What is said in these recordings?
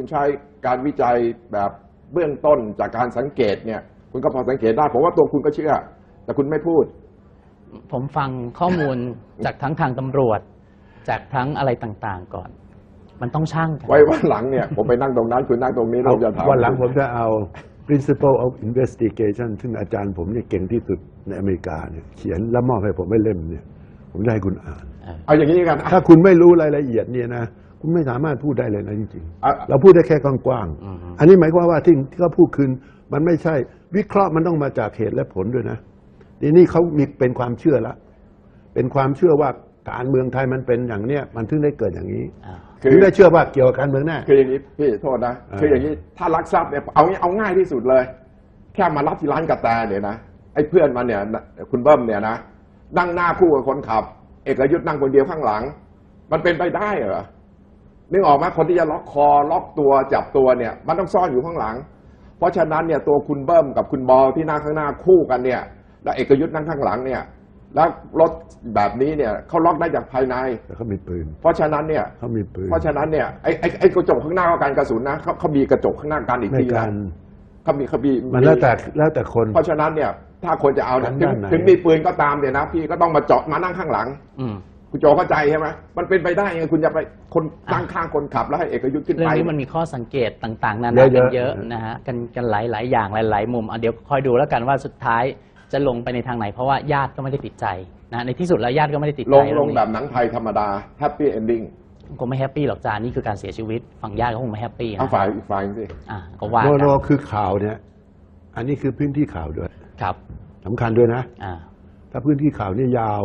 คุณใช้การวิจัยแบบเบื้องต้นจากการสังเกตเนี่ย คุณก็พอสังเกตได้ผมว่าตัวคุณก็เชื่อ แต่คุณไม่พูด ผมฟังข้อมูล จากทั้งทางตำรวจ จากทั้งอะไรต่างๆก่อน มันต้องช่างกันไว้วันหลังเนี่ย ผมไปนั่งตรงนั้น คุณนั่งตรงนี้เราจะถามวันหลังผมจะเอา principle of investigation ซึ่งอาจารย์ผมเนี่ยเก่งที่สุดในอเมริกาเนี่ยเขียนแล้วมอบให้ผมไม่เล่มเนี่ย ผมจะให้คุณอ่าน เอาอย่างนี้กัน ถ้าคุณไม่รู้รายละเอียดเนี่ยนะ คุณไม่สามารถพูดได้เลยนะจริงอะ ๆเราพูดได้แค่กว้างอืมๆอันนี้หมายความว่าที่ที่เขาพูดคืนมันไม่ใช่ วิเคราะห์มันต้องมาจากเหตุและผลด้วยนะทีนี้เขามีเป็นความเชื่อละ เป็นความเชื่อว่าการเมืองไทยมันเป็นอย่างเนี้ยมันถึงได้เกิดอย่างนี้อ่าคือ ถึงได้เชื่อว่าเกี่ยวกับการเมืองแน่ คืออย่างนี้พี่โทษนะ เออ คืออย่างนี้ถ้ารักทรัพย์เนี่ยเอางี้เอาง่ายที่สุดเลย แค่มารับที่ร้านกาแฟเนี่ยนะไอ้เพื่อนมันเนี่ยนะคุณเบิ้มเนี่ยนะนั่งหน้าคู่กับคนขับ เอกยุทธ์นั่งคนเดียวข้างหลัง มันเป็นไปได้เหรอ นึกออกไหมคนที่จะล็อกคอล็อกตัวจับตัวเนี่ย มันต้องซ่อนอยู่ข้างหลัง เพราะฉะนั้นเนี่ยตัวคุณเบิ้มกับคุณบอลที่นั่งข้างหน้าคู่กันเนี่ย แล้วเอกยุทธ์นั่งข้างหลังเนี่ย แล้วรถแบบนี้เนี่ยเขาล็อกได้จากภายใน แต่เขามีปืนเพราะฉะนั้นเนี่ย เขามีปืนเพราะฉะนั้นเนี่ยไอ้ไอ้ไอ้กระจกข้างหน้าก็การกระสุนนะเขาเขามีกระจกข้างหน้ากันอีกในทีกานะรเขามีเขามี มันแล้วแต่แล้วแต่คน เพราะฉะนั้นเนี่ยถ้าคนจะเอาเนี่ยกันถึงด้านไหน ถึงมีปืนก็ตามเนี่ยนะพี่ก็ต้องมาเจาะมานั่งข้างหลัง อืม คุณโจเข้าใจใช่ไหมมันเป็นไปได้ไงคุณจะไปคนนั่งข้างคนขับแล้วให้เอกยุทธ์ขึ้นเรื่องไป นี้มันมีข้อสังเกตต่างๆนานาเยกัอะนๆ เยอะนะฮะกันกันหลายหลายๆ อย่างหลาย ๆ มุมอะเดี๋ยวคอยดูแล้วกันว่าสุดท้ายจะลงไปในทางไหน เพราะว่าญาติก็ไม่ได้ติดใจนะในที่สุดแล้วญาติก็ไม่ได้ติดลใจงลงแบบหนังไทยธรรมดาแฮปปี้เอนดิ้งคงไม่แฮปปี้หรอกจานนี่คือการเสียชีวิตฝั่งญาติก็คงไม่แฮปปี้ทั้งนะฝ่ายอีกฝ่ายสิอะก็ว่าโนกันโนคือข่าวเนี่ย อันนี้คือพื้นที่ข่าวด้วยครับสำคัญด้วยนะ อ่า ถ้าพื้นที่ข่าวนี่ยาว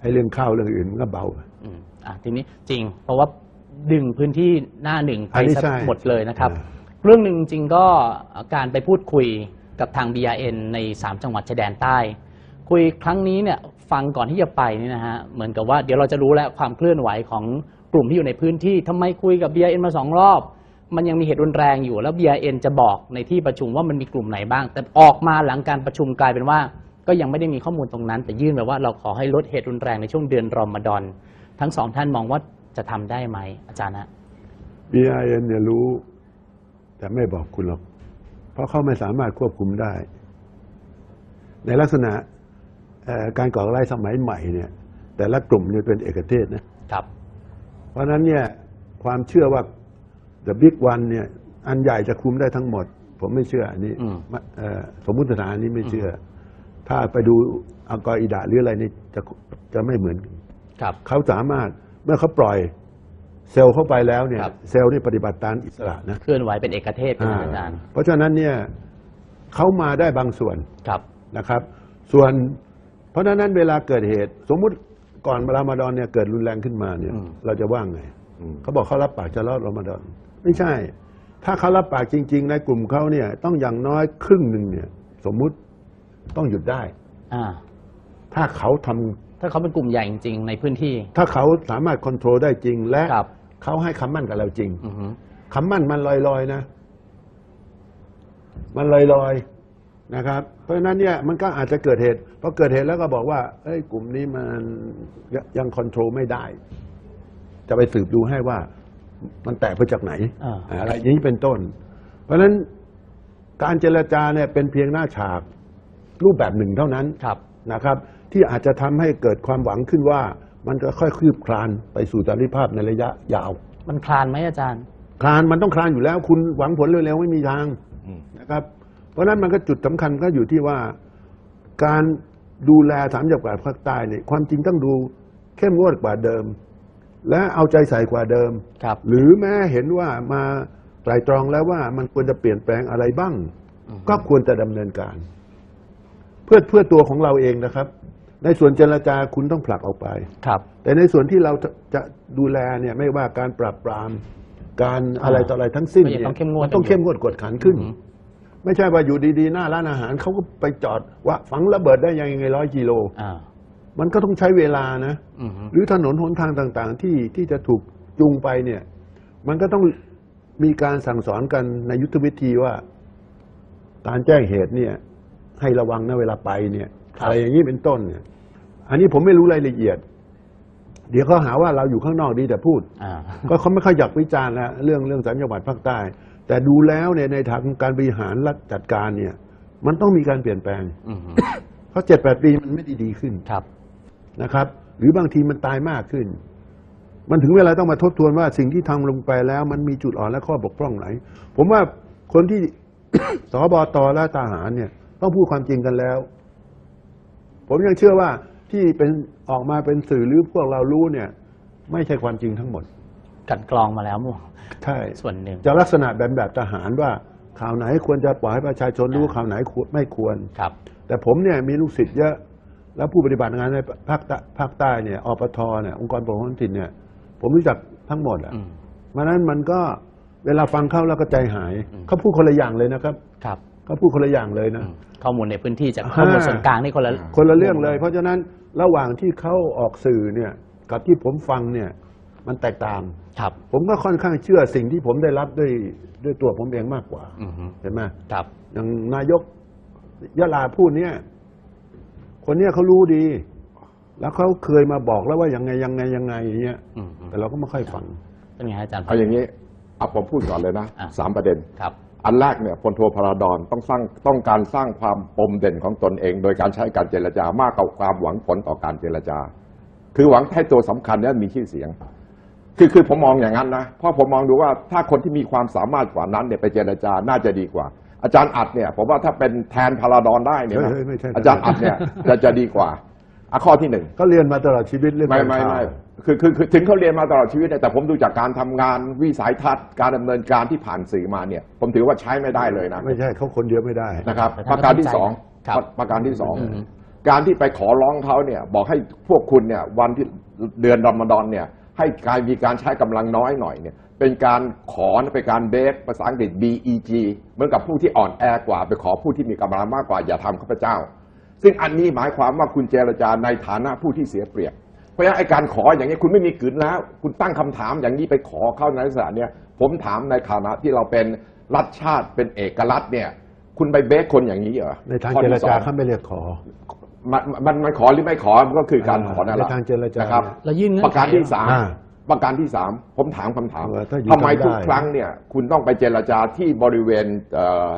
ไอ้เรื่องข้าวเรื่องอื่นมันก็เบา อืมอะทีนี้จริง เพราะว่าดึงพื้นที่หน้าหนึ่งอัไปนนี้ซะใช่หมดเลยนะครับ อ่าเรื่องหนึ่งจริงก็การไปพูดคุยกับทาง BRN ใน 3 จังหวัดชายแดนใต้ คุยครั้งนี้เนี่ยฟังก่อนที่จะไปนี่นะฮะเหมือนกับว่าเดี๋ยวเราจะรู้แล้วความเคลื่อนไหวของกลุ่มที่อยู่ในพื้นที่ทำไมคุยกับ BRN มาสองรอบ มันยังมีเหตุรุนแรงอยู่แล้ว BRN จะบอกในที่ประชุมว่ามันมีกลุ่มไหนบ้าง แต่ออกมาหลังการประชุมกลายเป็นว่า ก็ยังไม่ได้มีข้อมูลตรงนั้น แต่ยื่นแบบว่าเราขอให้ลดเหตุรุนแรงในช่วงเดือนรอมฎอน ทั้งสองท่านมองว่าจะทำได้ไหมอาจารย์นะ BIN เนี่ยรู้ แต่ไม่บอกคุณหรอก เพราะเขาไม่สามารถควบคุมได้ ในลักษณะเอ่อการก่อการร้ายสมัยใหม่เนี่ย แต่ละกลุ่มเนี่ยเป็นเอกเทศนะครับ เพราะฉะนั้นเนี่ยความเชื่อว่า the big one เนี่ย อันใหญ่จะคุมได้ทั้งหมด ผมไม่เชื่ออันนี้อืมเอ่อสมมุติฐานอันนี้ไม่เชื่ออ ถ้าไปดูอัลกออิดะหรืออะไรนี่จะจะไม่เหมือนกันครับ เขาสามารถเมื่อเขาปล่อยเซลล์เข้าไปแล้วเนี่ย ครับ เซลล์นี่ปฏิบัติตามอิสระนะเคลื่อนไหวเป็นเอกเทศเป็นอ่าอาจารย์ เพราะฉะนั้นเนี่ยเขามาได้บางส่วน ครับ นะครับ ส่วนเพราะฉะนั้นเวลาเกิดเหตุ สมมุติก่อนรามฎอนเนี่ยเกิดรุนแรงขึ้นมาเนี่ย อืม เราจะว่าไงเขาบอกเขารับปากจะรอดรอมฎอน ไม่ใช่ ถ้าเขารับปากจริง ๆ ในกลุ่มเขาเนี่ย ต้องอย่างน้อยครึ่งหนึ่งเนี่ย สมมุติ ต้องหยุดได้ อ่า ถ้าเขาทำถ้าเขาเป็นกลุ่มใหญ่จริงๆในพื้นที่ ถ้าเขาสามารถควบคุมได้จริง และครับ เขาให้คำมั่นกับเราจริงอือฮึคำมั่นมันลอยๆนะ มันลอยๆนะครับ เพราะฉะนั้นเนี่ยมันก็อาจจะเกิดเหตุพอเกิดเหตุแล้วก็บอกว่าเอ้ยกลุ่มนี้มันยยังคอนโทรลไม่ได้ จะไปสืบดูให้ว่า มันแตกไปจากไหนอ่า อะไรอย่างนี้เป็นต้น เพราะฉะนั้นการเจรจาเนี่ยเป็นเพียงหน้าฉาก รูปแบบหนึ่งเท่านั้นครับนะครับ ที่อาจจะทำให้เกิดความหวังขึ้นว่ามันจะค่อยคลืบคลานไปสู่สันติภาพในระยะยาว มันคลานไหมอาจารย์ คลานมันต้องคลานอยู่แล้ว คุณหวังผลเร็วๆไม่มีทางนะครับ เพราะฉะนั้นมันก็จุดสำคัญก็อยู่ที่ว่าการดูแลสามจังหวัดภาคใต้เนี่ยความจริงต้องดูเข้มงวดกว่าเดิม และเอาใจใส่กว่าเดิมครับ หรือแม้เห็นว่ามาไตรตรองแล้วว่ามันควรจะเปลี่ยนแปลงอะไรบ้าง ก็ควรจะดำเนินการเพื่อเพื่อตัวของเราเองนะครับ ในส่วนเจรจาคุณต้องผลักออกไป ครับ แต่ในส่วนที่เราจะจะดูแลเนี่ยไม่ว่าการปราบปราม การอะไรต่ออะไรทั้งสิ้นก็ยังนี่ยต้องเข้มงวดนต้องเข้มงวดกวดขันขึ้นอือหือไม่ใช่ว่าอยู่ดีๆ หน้าร้านอาหารเขาก็ไปจอดว่าฝังระเบิดได้ยังไงร้อยกิโลอ่ามันก็ต้องใช้เวลานะอือฮึหรือถนนหนทางต่างๆ ที่ที่จะถูกจูงไปเนี่ย มันก็ต้องมีการสั่งสอนกันในยุทธวิธีว่า การแจ้งเหตุเนี่ย ให้ระวังนะเวลาไปเนี่ยอะไรอย่างนี้เป็นต้นเนี่ยอันนี้ผมไม่รู้รายละเอียด เดี๋ยวเขาหาว่าเราอยู่ข้างนอกดีแต่พูดอ่าก็เขาไม่ค่อยอยากวิจารณ์แล้วเรื่องเรื่องสามจังหวัดภาคใต้ แต่ดูแล้วเนี่ยในทางการบริหารรัฐจัดการเนี่ย มันต้องมีการเปลี่ยนแปลงอืมเพราะเจ็ดแปดปีมันไม่ได้ดีขึ้นครับนะครับ หรือบางทีมันตายมากขึ้น มันถึงเวลาต้องมาทบทวนว่าสิ่งที่ทำลงไปแล้ว มันมีจุดอ่อนและข้อบกพร่องไหน ผมว่าคนที่สบตและทหารเนี่ย ต้องพูดความจริงกันแล้ว ผมยังเชื่อว่าที่เป็นออกมาเป็นสื่อหรือพวกเรารู้เนี่ย ไม่ใช่ความจริงทั้งหมดกลันกรองมาแล้วมั่วใช่ส่วนหนึ่งจะลักษณะแบบแบบทหารว่าข่าวไหนควรจะปล่อยให้ประชาชนรู้อ่าข่าวไหนควรไม่ควรครับ แต่ผมเนี่ยมีลูกศิษย์เยอะ แล้วผู้ปฏิบัติงานในภาคใต้ภาคใต้เนี่ยอปทเนี่ยองค์กรปกครองท้องถิ่นเนี่ย ผมรู้จักทั้งหมดอะอืมมานั้นมันก็เวลาฟังเข้าแล้วก็ใจหายอืมเขาพูดคนละอย่างเลยนะครับ ครับ เขาพูดคนละอย่างเลยอืนะมข้อมูลในพื้นที่จากข้อมูลอ่าส่วนกลางนี่คนละคนละเรื่องเลย เพราะฉะนั้นระหว่างที่เขาออกสื่อเนี่ยกับที่ผมฟังเนี่ยมันแตกต่างครับ ผมก็ค่อนข้างเชื่อสิ่งที่ผมได้รับด้วยด้วยตัวผมเองมากกว่าอืมเห็นไหมครับอย่างนายกยะลาพูดเนี่ย คนเนี้ยเขารู้ดี แล้วเขาเคยมาบอกแล้วว่ายังไงยังไงยังไงอย่างเงี้ยอืมอืมแต่เราก็ไม่ค่อยฟังเป็นไงฮะอาจารย์เอาอย่างนี้เอาผมพูดก่อนเลยนะอะสามประเด็นครับ อันแรกเนี่ยพลโทพราดอนต้องสร้างต้องการสร้างความปมเด่นของตนเอง โดยการใช้การเจรจามากกว่าความหวังผลต่อการเจรจา คือหวังให้ตัวสำคัญเนี่ยมีชื่อเสียง คือคือผมมองอย่างนั้นนะเพราะผมมองดูว่าถ้าคนที่มีความสามารถกว่านั้นเนี่ยไปเจรจาน่าจะดีกว่า อาจารย์อัดเนี่ยผมว่าถ้าเป็นแทนพาราดอนได้เนี่ยนะเฮ้ยเฮ้ยไม่ใช่อาจารย์อัดเนี่ยจะจะดีกว่า อะข้อที่หนึ่งก็เรียนมาตลอดชีวิตเรื่องไม่การไม่ข่าวไม่คือคือคือถึงเขาเรียนมาตลอดชีวิตเนี่ยแต่ผมดูจากการทำงานวิสัยทัศน์การดำเนินการที่ผ่านสื่อมาเนี่ยผมถือว่าใช้ไม่ได้เลยนะ ไม่ใช่เขาคนเดียวไม่ได้ นะครับแต่ปท่านระการที่ก็สองครับ ประประการที่สองอืมการที่ไปขอร้องเขาเนี่ย บอกให้พวกคุณเนี่ยวันที่เดือนรอมฎอนเนี่ย ให้การมีการใช้กำลังน้อยหน่อยเนี่ย เป็นการขอเป็นการเบสภาษาอังกฤษ BEG เหมือนกับผู้ที่อ่อนแอกว่า ไปขอผู้ที่มีกำลังมากกว่าอย่าทำข้าพเจ้า ซึ่งอันนี้หมายความว่าคุณเจรจาในฐานะผู้ที่เสียเปรียบ เพราะฉะนั้นไอ้การขออย่างนี้ยคุณไม่มีกลืนแล้ว คุณตั้งคำถามอย่างนี้ไปขอเข้าในลักษณะเนี่ยผมถามในฐานะที่เราเป็นรัฐชาติเป็นเอกรัฐเนี่ย คุณไปเบสคนอย่างนี้เหรอในทางข้อเจรที่สจาองเขาไม่เรียกขอมันมันมันขอหรือไม่ขอมันก็คือการขอนั่นแหละในทางเจรจานะครับเรายื่นเงื่อนประการที่สามอ่าประการที่สามผมถามคำถามเออถ้าอยู่ทำไมทำได้ทุกครั้งเนี่ย คุณต้องไปเจรจาที่บริเวณเอ่อ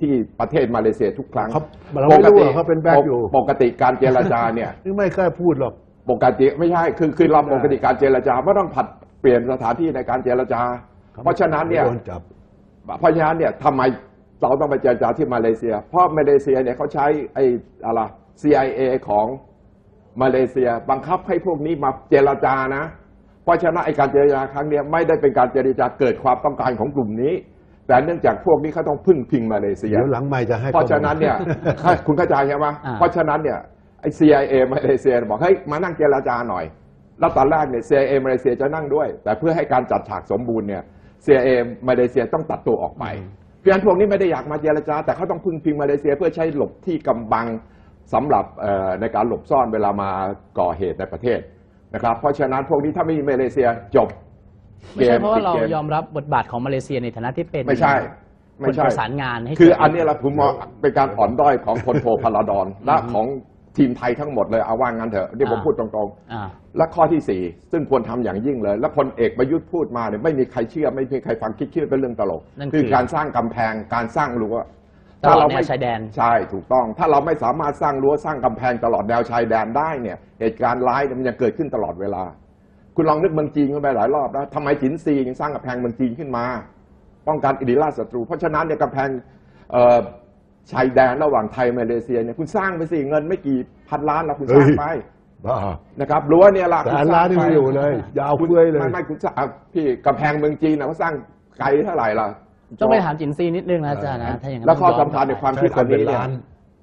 ที่ประเทศมาเลเซียทุกครั้งเขาเราไม่รู้ว่าเขาเป็นแบ็คอยู่ ปกติการเจรจาเนี่ยนี่ไม่กล้าพูดหรอกปกติไม่ใช่คือคือเราไม่ได้ปกติการเจรจาไม่ต้องผัดเปลี่ยนสถานที่ในการเจรจา เพราะฉะนั้นเนี่ยโดนจับเพราะฉะนั้นเนี่ยทำไมเราต้องไปเจรจาที่มาเลเซีย เพราะมาเลเซียเนี่ยเขาใช้ไอ้อะไร CIA ของมาเลเซียบังคับให้พวกนี้มาเจรจานะ เพราะฉะนั้นไอ้การเจรจาครั้งเนี้ยไม่ได้เป็นการเจรจาเกิดความต้องการของกลุ่มนี้ แต่เนื่องจากพวกนี้เขาต้องพึ่งพิงมาเลเซีย เดี๋ยวหลังไม่จะให้เพราะฉะนั้นเนี่ยข้อมูลคุณเข้าใจใช่ไหมอ่าเพราะฉะนั้นเนี่ยไอ้ CIA มาเลเซียบอกเฮ้ยมานั่งเจรจาหน่อย แล้วตอนแรกเนี่ย CIA มาเลเซียจะนั่งด้วย แต่เพื่อให้การจัดฉากสมบูรณ์เนี่ย CIA มาเลเซียต้องตัดตัวออกไปเพราะฉะนั้นพวกนี้ไม่ได้อยากมาเจรจา แต่เขาต้องพึ่งพิงมาเลเซียเพื่อใช้หลบที่กำบังสำหรับเอ่อในการหลบซ่อนเวลามาก่อเหตุในประเทศนะครับเพราะฉะนั้นพวกนี้ถ้าไม่มีมาเลเซียจบ ไม่ใช่เพราะว่าเราปิดกมยอมรับบทบาทของมาเลเซียในฐานะที่เป็นไม่ใช่คไม่นใช่ประสานงานให้คือเกิดอันนี้ละผมมองเป็นการอ่อนด้อยของพลโทพลาดอนและของทีมไทยทั้งหมดเลยเอาว่างั้นเถอะนี่ผมอ่าพูดตรงอ่าๆและข้อที่สี่ซึ่งควรทำอย่างยิ่งเลย และพลเอกประยุทธ์พูดมาเนี่ยไม่มีใครเชื่อ ไม่มีใครฟังคิดเชื่อเป็นเรื่องตลกนั่นคือคือการสร้างกำแพงการสร้างรั้วตลอดแนวชายแดนใช่ถูกต้อง ถ้าเราไม่สามารถสร้างรั้วสร้างกำแพงตลอดแนวชายแดนได้เนี่ยเหตุการณ์ร้ายเนี่ยมันยังเกิดขึ้นตลอดเวลา คุณลองนึกเมืองจีนกันไปหลายรอบแล้วทำไมจินซียังสร้างกำแพงเมืองจีนขึ้นมา ป้องกันอิทธิราชศัตรู เพราะฉะนั้นเนี่ยกำแพงเอ่อชายแดนระหว่างไทยมาเลเซียเนี่ยคุณสร้างไปสิเงินไม่กี่พันล้านละคุณสร้างไปบ้านะครับรั้วเนี่ยละแต่คุณอันสร้าร้านงนี่ไปไม่อยู่เลยยาวคุณเฟื่อยเลยไม่ไม่คุณสร้างอะพี่กำแพงเมืองจีนนะเขาสร้างไกลเท่าไหร่ล่ะต้องไปถามจินซีนิดนึงนะอาจารย์นะถ้าอย่างนั้นแล้วข้อต้องย้นสำคัญในกลับไปความคิดอันนี้ใช้คนเป็นเนี่ยล้าน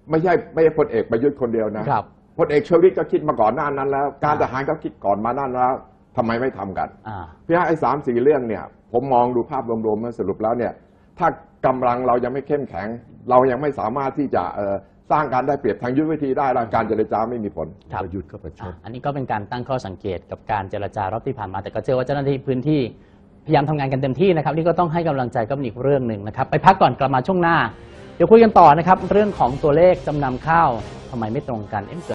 ไม่ใช่ไม่ใช่พลเอกประยุทธ์คนเดียวนะครับพลเอกชวลิตก็คิดมาก่อนหน้านั้นแล้ว การทหารก็คิดก่อนมานั่นแล้ว ทำไมไม่ทำกันอ่า พี่ฮะไอ้สามสี่เรื่องเนี่ย ผมมองดูภาพรวมๆมาสรุปแล้วเนี่ย ถ้ากำลังเรายังไม่เข้มแข็ง เรายังไม่สามารถที่จะเอ่อสร้างการได้เปรียบทางยุทธวิธีได้แล้วการเจรจาไม่มีผล ครับ ประยุทธ์ก็ประชอะด อันนี้ก็เป็นการตั้งข้อสังเกตกับการเจรจารอบที่ผ่านมา แต่ก็เชื่อว่าเจ้าหน้าที่พื้นที่พยายามทำงานกันเต็มที่นะครับ นี่ก็ต้องให้กำลังใจก็เป็นอีกเรื่องหนึ่งนะครับ ไปพักก่อนกลับมาช่วงหน้า เดี๋ยวคุยกันต่อนะครับ เรื่องของตัวเลขจำนำข้าวทำไมไม่ตรงกันเอ๊ะเกิด